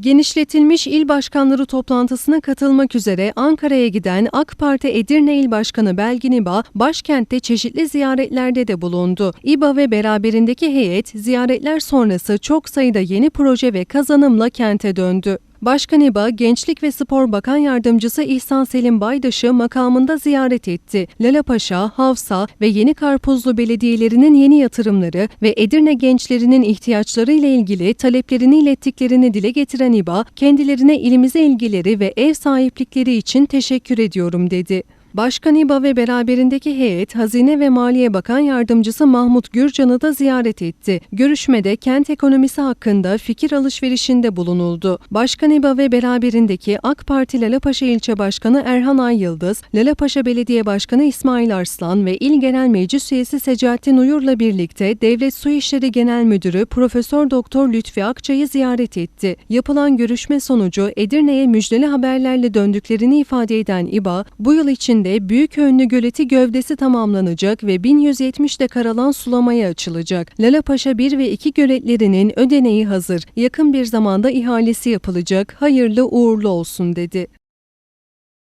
Genişletilmiş il başkanları toplantısına katılmak üzere Ankara'ya giden AK Parti Edirne İl Başkanı Belgin İba, başkentte çeşitli ziyaretlerde de bulundu. İba ve beraberindeki heyet ziyaretler sonrası çok sayıda yeni proje ve kazanımla kente döndü. Başkan İBA, Gençlik ve Spor Bakan Yardımcısı İhsan Selim Baydaş'ı makamında ziyaret etti. Lalapaşa, Havsa ve Yeni Karpuzlu belediyelerinin yeni yatırımları ve Edirne gençlerinin ihtiyaçları ile ilgili taleplerini ilettiklerini dile getiren İBA, kendilerine ilimize ilgileri ve ev sahiplikleri için teşekkür ediyorum dedi. Başkan İBA ve beraberindeki heyet Hazine ve Maliye Bakan Yardımcısı Mahmut Gürcan'ı da ziyaret etti. Görüşmede kent ekonomisi hakkında fikir alışverişinde bulunuldu. Başkan İBA ve beraberindeki AK Parti Lalapaşa İlçe Başkanı Erhan Ay Yıldız, Lalapaşa Belediye Başkanı İsmail Arslan ve İl Genel Meclis Üyesi Secaettin Uyur'la birlikte Devlet Su İşleri Genel Müdürü Profesör Doktor Lütfi Akçay'ı ziyaret etti. Yapılan görüşme sonucu Edirne'ye müjdeli haberlerle döndüklerini ifade eden İBA, bu yıl için içinde Büyükönlü Göleti gövdesi tamamlanacak ve 1170 dekar alan sulamaya açılacak. Lalapaşa 1 ve 2 göletlerinin ödeneği hazır. Yakın bir zamanda ihalesi yapılacak. Hayırlı uğurlu olsun dedi.